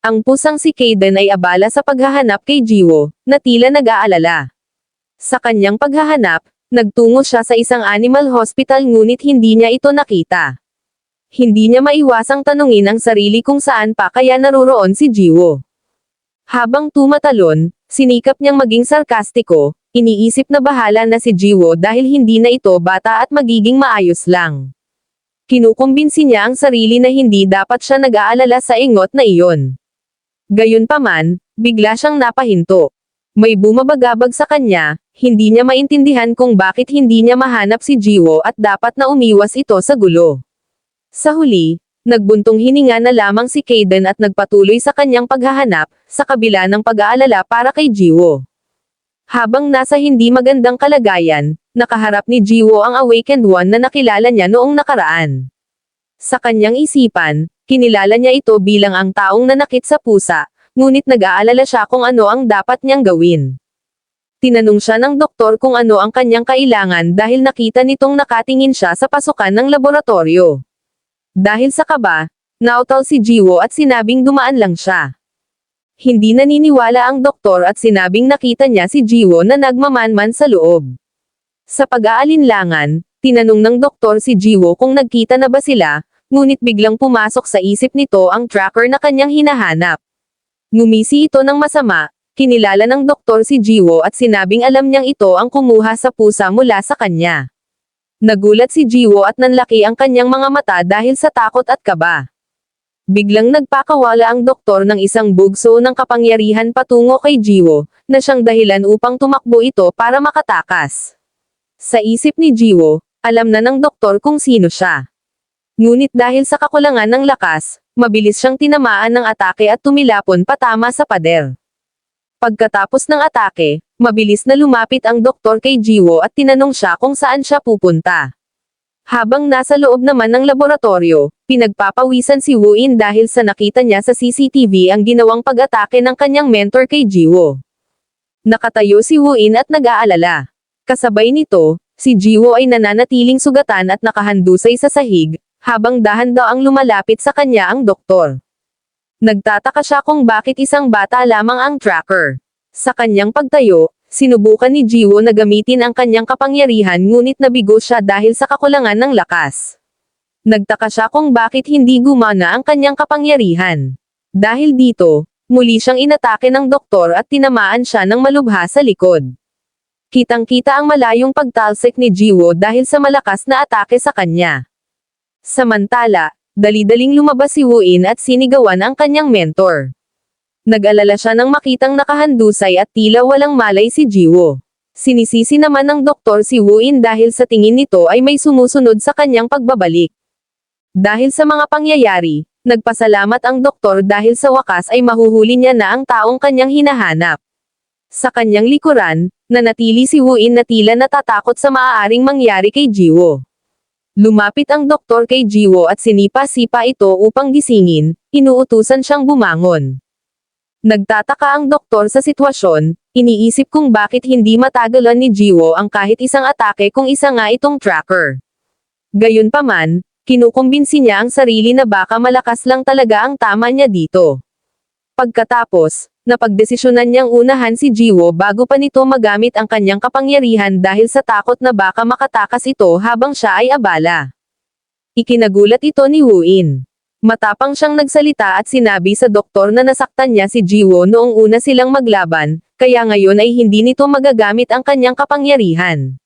Ang pusang si Kaden ay abala sa paghahanap kay Jiwo, na tila nag-aalala. Sa kanyang paghahanap, nagtungo siya sa isang animal hospital ngunit hindi niya ito nakita. Hindi niya maiwasang tanungin ang sarili kung saan pa kaya naroroon si Jiwo. Habang tumatalon, sinikap niyang maging sarkastiko, iniisip na bahala na si Jiwo dahil hindi na ito bata at magiging maayos lang. Kinukumbinsi niya ang sarili na hindi dapat siya nag-aalala sa ingot na iyon. Gayunpaman, bigla siyang napahinto. May bumabagabag sa kanya, hindi niya maintindihan kung bakit hindi niya mahanap si Jiwo at dapat na umiwas ito sa gulo. Sa huli, nagbuntong hininga na lamang si Kaden at nagpatuloy sa kanyang paghahanap, sa kabila ng pag-aalala para kay Jiwo. Habang nasa hindi magandang kalagayan, nakaharap ni Jiwo ang awakened one na nakilala niya noong nakaraan. Sa kanyang isipan, kinilala niya ito bilang ang taong nanakit sa pusa, ngunit nag-aalala siya kung ano ang dapat niyang gawin. Tinanong siya ng doktor kung ano ang kanyang kailangan dahil nakita nitong nakatingin siya sa pasukan ng laboratorio. Dahil sa kaba, nautal si Jiwo at sinabing dumaan lang siya. Hindi naniniwala ang doktor at sinabing nakita niya si Jiwo na nagmamanman sa loob. Sa pag-aalinlangan, tinanong ng doktor si Jiwo kung nagkita na ba sila, ngunit biglang pumasok sa isip nito ang tracker na kanyang hinahanap. Ngumisi ito ng masama, kinilala ng doktor si Jiwo at sinabing alam niyang ito ang kumuha sa pusa mula sa kanya. Nagulat si Jiwo at nanlaki ang kanyang mga mata dahil sa takot at kaba. Biglang nagpakawala ang doktor ng isang bugso ng kapangyarihan patungo kay Jiwo, na siyang dahilan upang tumakbo ito para makatakas. Sa isip ni Jiwo, alam na ng doktor kung sino siya. Ngunit dahil sa kakulangan ng lakas, mabilis siyang tinamaan ng atake at tumilapon patama sa pader. Pagkatapos ng atake, mabilis na lumapit ang doktor kay Jiwo at tinanong siya kung saan siya pupunta. Habang nasa loob naman ng laboratorio, pinagpapawisan si Wuin dahil sa nakita niya sa CCTV ang ginawang pag-atake ng kanyang mentor kay Jiwo. Nakatayo si Wuin at nag-aalala. Kasabay nito, si Jiwo ay nananatiling sugatan at nakahandusay sa sahig, habang dahan-daw ang lumalapit sa kanya ang doktor. Nagtataka siya kung bakit isang bata lamang ang tracker. Sa kanyang pagtayo, sinubukan ni Jiwo na gamitin ang kanyang kapangyarihan ngunit nabigo siya dahil sa kakulangan ng lakas. Nagtaka siya kung bakit hindi gumana ang kanyang kapangyarihan. Dahil dito, muli siyang inatake ng doktor at tinamaan siya ng malubha sa likod. Kitang-kita ang malayong pagtalsik ni Jiwo dahil sa malakas na atake sa kanya. Samantala, dali-daling lumabas si Wuin at sinigawan ang kanyang mentor. Nag-alala siya nang makitang nakahandusay at tila walang malay si Jiwo. Sinisisi naman ng doktor si Wuin dahil sa tingin nito ay may sumusunod sa kanyang pagbabalik. Dahil sa mga pangyayari, nagpasalamat ang doktor dahil sa wakas ay mahuhuli niya na ang taong kanyang hinahanap. Sa kanyang likuran, nanatili si Wuin na tila natatakot sa maaaring mangyari kay Jiwo. Lumapit ang doktor kay Jiwo at sinipa-sipa ito upang gisingin, inuutusan siyang bumangon. Nagtataka ang doktor sa sitwasyon, iniisip kung bakit hindi matagalan ni Jiwo ang kahit isang atake kung isa nga itong tracker. Gayunpaman, kinukumbinsi niya ang sarili na baka malakas lang talaga ang tama niya dito. Pagkatapos, napagdesisyonan niyang unahan si Jiwo bago pa nito magamit ang kanyang kapangyarihan dahil sa takot na baka makatakas ito habang siya ay abala. Ikinagulat ito ni Wuin. Matapang siyang nagsalita at sinabi sa doktor na nasaktan niya si Jiwo noong una silang maglaban, kaya ngayon ay hindi nito magagamit ang kanyang kapangyarihan.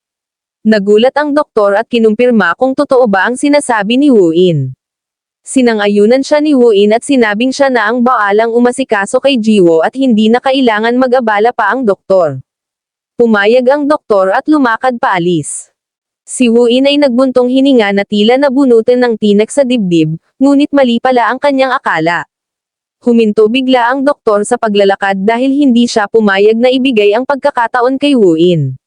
Nagulat ang doktor at kinumpirma kung totoo ba ang sinasabi ni Wuin. Sinangayunan siya ni Wuin at sinabing siya na ang baalang umasikaso kay Jiwo at hindi na kailangan mag-abala pa ang doktor. Pumayag ang doktor at lumakad paalis. Si Wuin ay nagbuntong hininga na tila nabunutan ng tinek sa dibdib, ngunit mali pala ang kanyang akala. Huminto bigla ang doktor sa paglalakad dahil hindi siya pumayag na ibigay ang pagkakataon kay Wuin.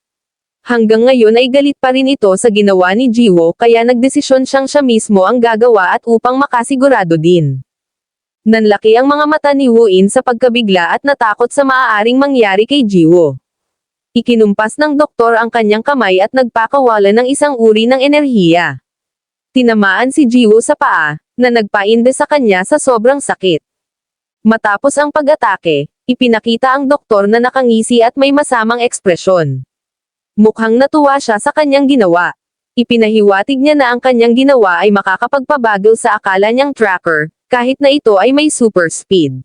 Hanggang ngayon ay galit pa rin ito sa ginawa ni Jiwo kaya nagdesisyon siyang siya mismo ang gagawa at upang makasigurado din. Nanlaki ang mga mata ni Wuin sa pagkabigla at natakot sa maaaring mangyari kay Jiwo. Ikinumpas ng doktor ang kanyang kamay at nagpakawala ng isang uri ng enerhiya. Tinamaan si Jiwo sa paa, na nagpainde sa kanya sa sobrang sakit. Matapos ang pag-atake, ipinakita ang doktor na nakangisi at may masamang ekspresyon. Mukhang natuwa siya sa kanyang ginawa. Ipinahiwatig niya na ang kanyang ginawa ay makakapagpabagal sa akala niyang tracker, kahit na ito ay may super speed.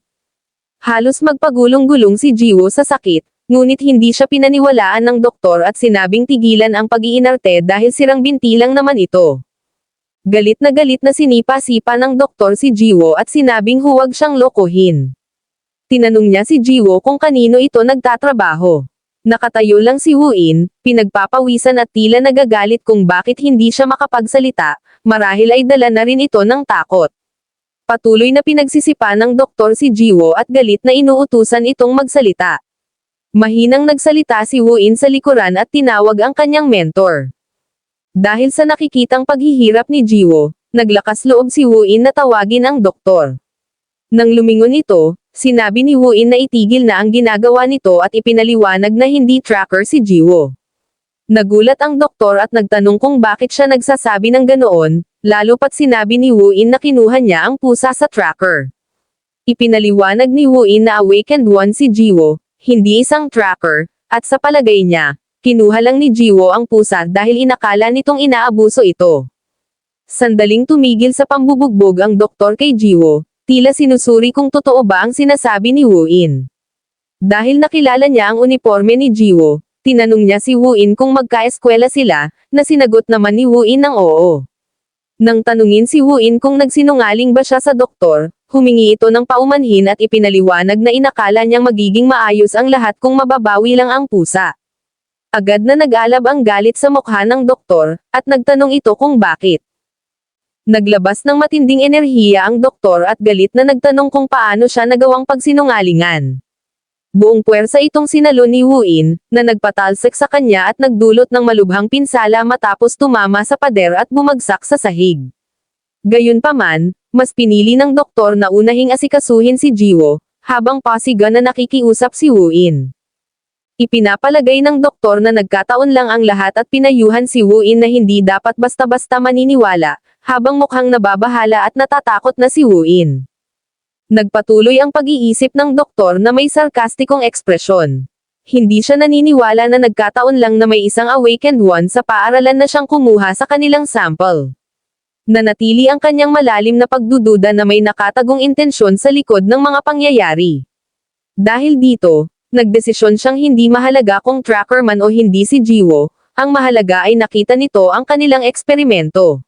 Halos magpagulong-gulong si Jiwo sa sakit, ngunit hindi siya pinaniwalaan ng doktor at sinabing tigilan ang pag-iinarte dahil sirang binti lang naman ito. Galit na galit na sinipa-sipa ng doktor si Jiwo at sinabing huwag siyang lokohin. Tinanong niya si Jiwo kung kanino ito nagtatrabaho. Nakatayo lang si Wuin, pinagpapawisan at tila nagagalit kung bakit hindi siya makapagsalita, marahil ay dala na rin ito ng takot. Patuloy na pinagsisipa ng doktor si Jiwo at galit na inuutusan itong magsalita. Mahinang nagsalita si Wuin sa likuran at tinawag ang kanyang mentor. Dahil sa nakikitang paghihirap ni Jiwo, naglakas loob si Wuin na tawagin ang doktor. Nang lumingon ito, sinabi ni Wuin na itigil na ang ginagawa nito at ipinaliwanag na hindi tracker si Jiwo. Nagulat ang doktor at nagtanong kung bakit siya nagsasabi ng ganoon, lalo pat sinabi ni Wuin na kinuha niya ang pusa sa tracker. Ipinaliwanag ni Wuin na awakened one si Jiwo, hindi isang tracker, at sa palagay niya, kinuha lang ni Jiwo ang pusa dahil inakala nitong inaabuso ito. Sandaling tumigil sa pambubugbog ang doktor kay Jiwo, tila sinusuri kung totoo ba ang sinasabi ni Wuin. Dahil nakilala niya ang uniforme ni Jiwo, tinanong niya si Wuin kung magkaeskwela sila, na sinagot naman ni Wuin ng oo. Nang tanungin si Wuin kung nagsinungaling ba siya sa doktor, humingi ito ng paumanhin at ipinaliwanag na inakala niyang magiging maayos ang lahat kung mababawi lang ang pusa. Agad na nag-alab ang galit sa mukha ng doktor, at nagtanong ito kung bakit. Naglabas ng matinding enerhiya ang doktor at galit na nagtanong kung paano siya nagawang pagsinungalingan. Buong puwersa itong sinalo ni Wuin, na nagpatalsik sa kanya at nagdulot ng malubhang pinsala matapos tumama sa pader at bumagsak sa sahig. Gayunpaman, mas pinili ng doktor na unahing asikasuhin si Jiwo, habang pasiga na nakikiusap si Wuin. Ipinapalagay ng doktor na nagkataon lang ang lahat at pinayuhan si Wuin na hindi dapat basta-basta maniniwala, habang mukhang nababahala at natatakot na si Wuin. Nagpatuloy ang pag-iisip ng doktor na may sarkastikong ekspresyon. Hindi siya naniniwala na nagkataon lang na may isang awakened one sa paaralan na siyang kumuha sa kanilang sample. Nanatili ang kanyang malalim na pagdududa na may nakatagong intensyon sa likod ng mga pangyayari. Dahil dito, nagdesisyon siyang hindi mahalaga kung tracker man o hindi si Jiwo, ang mahalaga ay nakita nito ang kanilang eksperimento.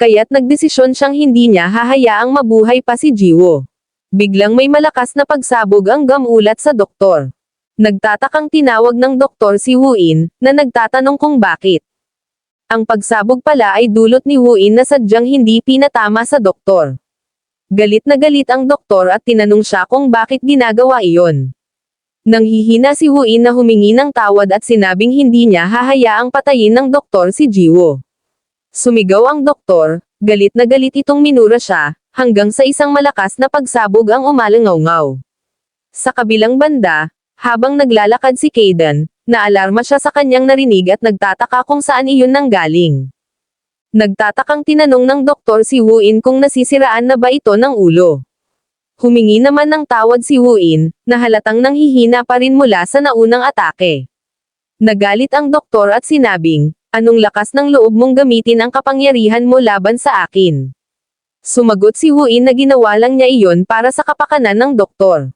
Kaya't nagdesisyon siyang hindi niya hahayaang mabuhay pa si Jiwo. Biglang may malakas na pagsabog ang gamulat sa doktor. Nagtatakang tinawag ng doktor si Wuin, na nagtatanong kung bakit. Ang pagsabog pala ay dulot ni Wuin na sadyang hindi pinatama sa doktor. Galit na galit ang doktor at tinanong siya kung bakit ginagawa iyon. Nanghihina si Wuin na humingi ng tawad at sinabing hindi niya hahayaang patayin ng doktor si Jiwo. Sumigaw ang doktor, galit na galit itong minura siya, hanggang sa isang malakas na pagsabog ang umalangaw-ngaw. Sa kabilang banda, habang naglalakad si Kayden, naalarma siya sa kanyang narinig at nagtataka kung saan iyon nanggaling. Nagtatakang tinanong ng doktor si Wuin kung nasisiraan na ba ito ng ulo. Humingi naman ng tawad si Wuin, na halatang nanghihina pa rin mula sa naunang atake. Nagalit ang doktor at sinabing, anong lakas ng loob mong gamitin ang kapangyarihan mo laban sa akin. Sumagot si Wuin na ginawa lang niya iyon para sa kapakanan ng doktor.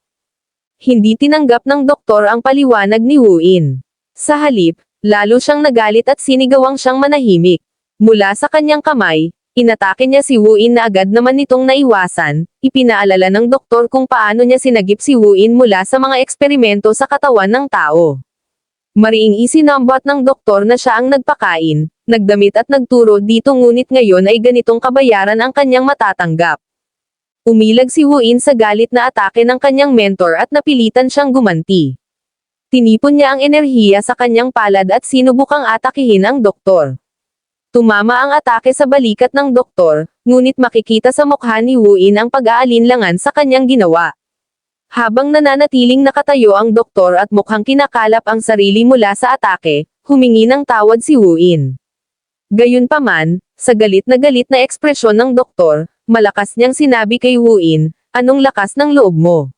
Hindi tinanggap ng doktor ang paliwanag ni Wuin. Sa halip, lalo siyang nagalit at sinigawang siyang manahimik. Mula sa kanyang kamay, inatake niya si Wuin na agad naman nitong naiwasan, ipinaalala ng doktor kung paano niya sinagip si Wuin mula sa mga eksperimento sa katawan ng tao. Mariing isinambot ng doktor na siya ang nagpakain, nagdamit at nagturo dito ngunit ngayon ay ganitong kabayaran ang kanyang matatanggap. Umilag si Wuin sa galit na atake ng kanyang mentor at napilitan siyang gumanti. Tinipon niya ang enerhiya sa kanyang palad at sinubukang atakihin ang doktor. Tumama ang atake sa balikat ng doktor, ngunit makikita sa mukha ni Wuin ang pag-aalinlangan sa kanyang ginawa. Habang nananatiling nakatayo ang doktor at mukhang kinakalap ang sarili mula sa atake, humingi ng tawad si Wuin. Gayunpaman, sa galit na galit na ekspresyon ng doktor, malakas niyang sinabi kay Wuin, Anong lakas ng loob mo?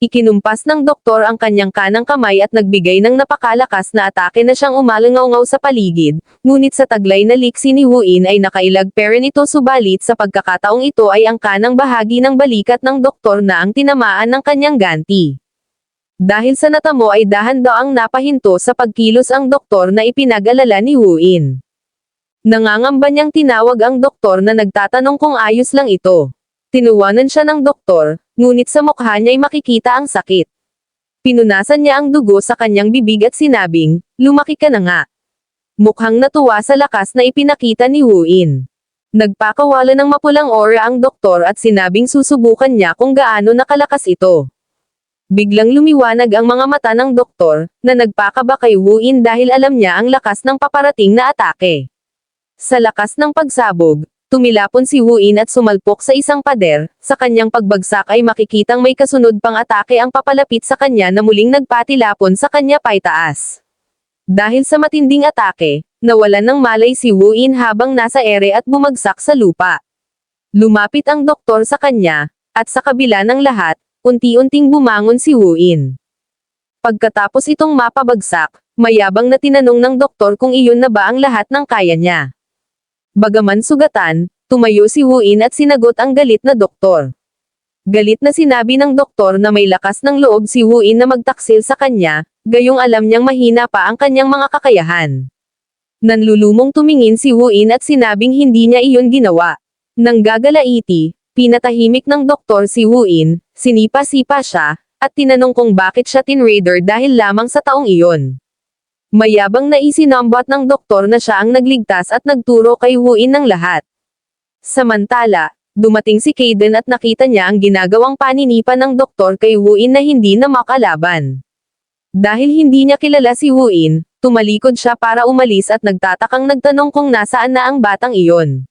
Ikinumpas ng doktor ang kanyang kanang kamay at nagbigay ng napakalakas na atake na siyang umalangaw sa paligid, ngunit sa taglay na liksi ni Wuin ay nakailag pero nito subalit sa pagkakataong ito ay ang kanang bahagi ng balikat ng doktor na ang tinamaan ng kanyang ganti. Dahil sa natamo ay dahan daw ang napahinto sa pagkilos ang doktor na ipinag-alala ni Wuin. Nangangamba niyang tinawag ang doktor na nagtatanong kung ayos lang ito. Tinuwanan siya ng doktor, ngunit sa mukha niya'y makikita ang sakit. Pinunasan niya ang dugo sa kanyang bibig at sinabing, lumaki ka na nga. Mukhang natuwa sa lakas na ipinakita ni Wuin. Nagpakawala ng mapulang aura ang doktor at sinabing susubukan niya kung gaano nakalakas ito. Biglang lumiwanag ang mga mata ng doktor, na nagpakaba kay Wuin dahil alam niya ang lakas ng paparating na atake. Sa lakas ng pagsabog, Tumilapon si Wuin at sumalpok sa isang pader, sa kanyang pagbagsak ay makikitang may kasunod pang atake ang papalapit sa kanya na muling nagpatilapon sa kanya paitaas. Dahil sa matinding atake, nawalan ng malay si Wuin habang nasa ere at bumagsak sa lupa. Lumapit ang doktor sa kanya, at sa kabila ng lahat, unti-unting bumangon si Wuin. Pagkatapos itong mapabagsak, mayabang na tinanong ng doktor kung iyon na ba ang lahat ng kaya niya. Bagaman sugatan, tumayo si Wuin at sinagot ang galit na doktor. Galit na sinabi ng doktor na may lakas ng loob si Wuin na magtaksil sa kanya, gayong alam niyang mahina pa ang kanyang mga kakayahan. Nanlulumong tumingin si Wuin at sinabing hindi niya iyon ginawa. Nang gagalaiti, pinatahimik ng doktor si Wuin, sinipa-sipa siya, at tinanong kung bakit siya tinraider dahil lamang sa taong iyon. Mayabang na isinambot ng doktor na siya ang nagligtas at nagturo kay Wuin ng lahat. Samantala, dumating si Kaden at nakita niya ang ginagawang paninipan ng doktor kay Wuin na hindi na makalaban. Dahil hindi niya kilala si Wuin, tumalikod siya para umalis at nagtatakang nagtanong kung nasaan na ang batang iyon.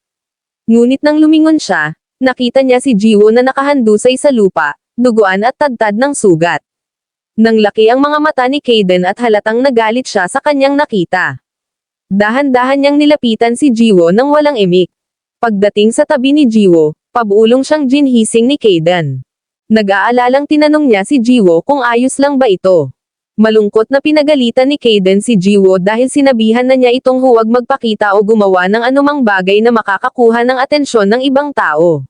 Ngunit nang lumingon siya, nakita niya si Jiwo na nakahandusay sa lupa, duguan at tadtad ng sugat. Nang laki ang mga mata ni Kaden at halatang nagalit siya sa kanyang nakita. Dahan-dahan niyang nilapitan si Jiwo nang walang imik. Pagdating sa tabi ni Jiwo, pabulong siyang ginhising ni Kaden. Nag-aalalang tinanong niya si Jiwo kung ayos lang ba ito. Malungkot na pinagalitan ni Kaden si Jiwo dahil sinabihan na niya itong huwag magpakita o gumawa ng anumang bagay na makakakuha ng atensyon ng ibang tao.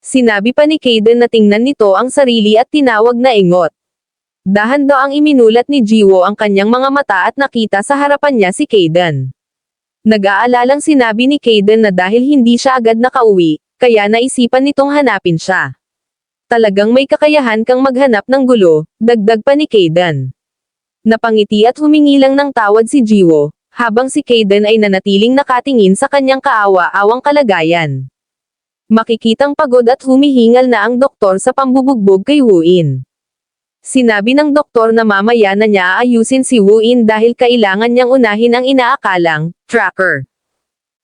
Sinabi pa ni Kaden na tingnan nito ang sarili at tinawag na ingot. Dahan daw ang iminulat ni Jiwo ang kanyang mga mata at nakita sa harapan niya si Kaden. Nag-aalalang sinabi ni Kaden na dahil hindi siya agad nakauwi, kaya naisipan nitong hanapin siya. Talagang may kakayahan kang maghanap ng gulo, dagdag pa ni Kaden. Napangiti at humingi lang ng tawad si Jiwo, habang si Kaden ay nanatiling nakatingin sa kanyang kaawa-awang kalagayan. Makikitang pagod at humihingal na ang doktor sa pambubugbog kay Wuin. Sinabi ng doktor na mamaya na niya aayusin si Wuin dahil kailangan niyang unahin ang inaakalang tracker.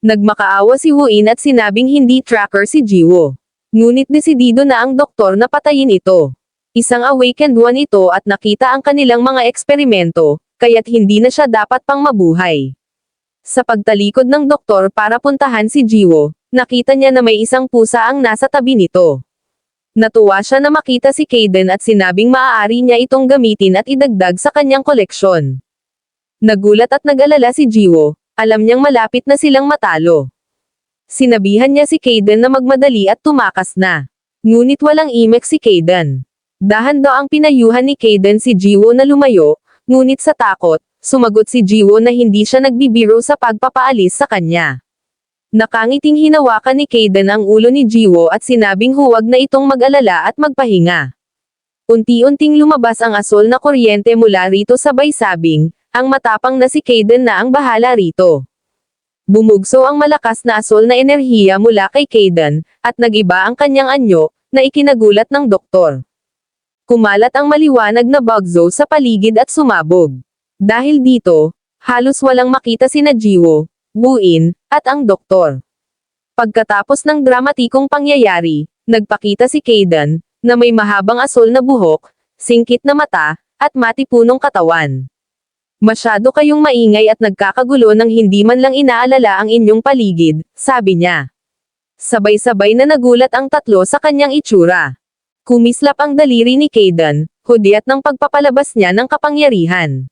Nagmakaawa si Wuin at sinabing hindi tracker si Jiwo. Ngunit desidido na ang doktor na patayin ito. Isang awakened one ito at nakita ang kanilang mga eksperimento, kaya't hindi na siya dapat pang mabuhay. Sa pagtalikod ng doktor para puntahan si Jiwo, nakita niya na may isang pusa ang nasa tabi nito. Natuwa siya na makita si Kaden at sinabing maaari niya itong gamitin at idagdag sa kanyang koleksyon. Nagulat at nag-alala si Jiwo, alam niyang malapit na silang matalo. Sinabihan niya si Kaden na magmadali at tumakas na. Ngunit walang imek si Kaden. Dahan daw ang pinayuhan ni Kaden si Jiwo na lumayo, ngunit sa takot, sumagot si Jiwo na hindi siya nagbibiro sa pagpapaalis sa kanya. Nakangiting hinawakan ni Kaden ang ulo ni Jiwo at sinabing huwag na itong mag-alala at magpahinga. Unti-unting lumabas ang asol na kuryente mula rito sabay sabing, ang matapang na si Kaden na ang bahala rito. Bumugso ang malakas na asol na enerhiya mula kay Kaden, at nagiba ang kanyang anyo, na ikinagulat ng doktor. Kumalat ang maliwanag na bugzo sa paligid at sumabog. Dahil dito, halos walang makita si Jiwo, Buin, at ang doktor. Pagkatapos ng dramatikong pangyayari, nagpakita si Kaden, na may mahabang asol na buhok, singkit na mata, at matipunong katawan. Masyado kayong maingay at nagkakagulo nang hindi man lang inaalala ang inyong paligid, sabi niya. Sabay-sabay na nagulat ang tatlo sa kanyang itsura. Kumislap ang daliri ni Kayden, hudyat ng pagpapalabas niya ng kapangyarihan.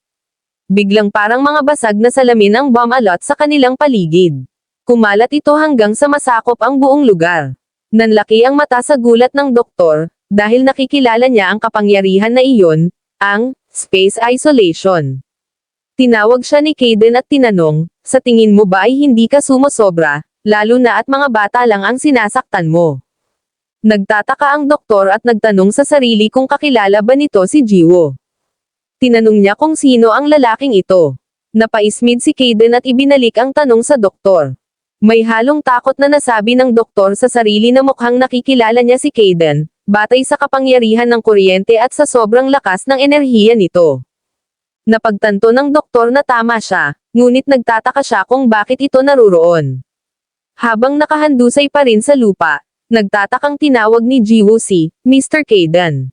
Biglang parang mga basag na salamin ang bomb alot sa kanilang paligid. Kumalat ito hanggang sa masakop ang buong lugar. Nanlaki ang mata sa gulat ng doktor, dahil nakikilala niya ang kapangyarihan na iyon, ang space isolation. Tinawag siya ni Kayden at tinanong, sa tingin mo ba ay hindi ka sumosobra, lalo na at mga bata lang ang sinasaktan mo? Nagtataka ang doktor at nagtanong sa sarili kung kakilala ba nito si Jiwo. Tinanong niya kung sino ang lalaking ito. Napaismid si Kayden at ibinalik ang tanong sa doktor. May halong takot na nasabi ng doktor sa sarili na mukhang nakikilala niya si Kayden, batay sa kapangyarihan ng kuryente at sa sobrang lakas ng enerhiya nito. Napagtanto ng doktor na tama siya, ngunit nagtataka siya kung bakit ito naruroon. Habang nakahandusay pa rin sa lupa, nagtatakang tinawag ni Jiwoo si Mr. Kayden.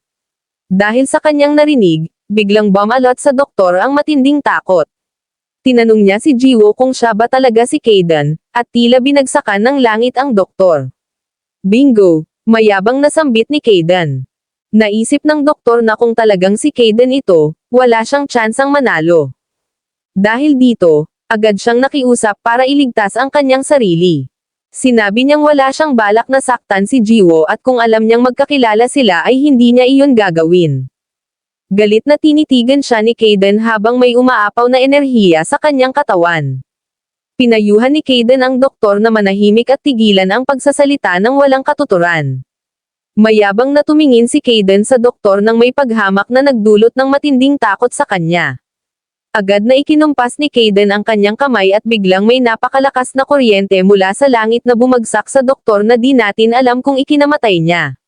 Dahil sa kanyang narinig, biglang bumalot sa doktor ang matinding takot. Tinanong niya si Jiwo kung siya ba talaga si Kayden, at tila binagsakan ng langit ang doktor. Bingo! Mayabang nasambit ni Kayden. Naisip ng doktor na kung talagang si Kayden ito, wala siyang tsansang manalo. Dahil dito, agad siyang nakiusap para iligtas ang kanyang sarili. Sinabi niyang wala siyang balak na saktan si Jiwo at kung alam niyang magkakilala sila ay hindi niya iyon gagawin. Galit na tinitigan siya ni Kayden habang may umaapaw na enerhiya sa kanyang katawan. Pinayuhan ni Kayden ang doktor na manahimik at tigilan ang pagsasalita ng walang katuturan. Mayabang na tumingin si Kayden sa doktor nang may paghamak na nagdulot ng matinding takot sa kanya. Agad na ikinumpas ni Kayden ang kanyang kamay at biglang may napakalakas na kuryente mula sa langit na bumagsak sa doktor na di natin alam kung ikinamatay niya.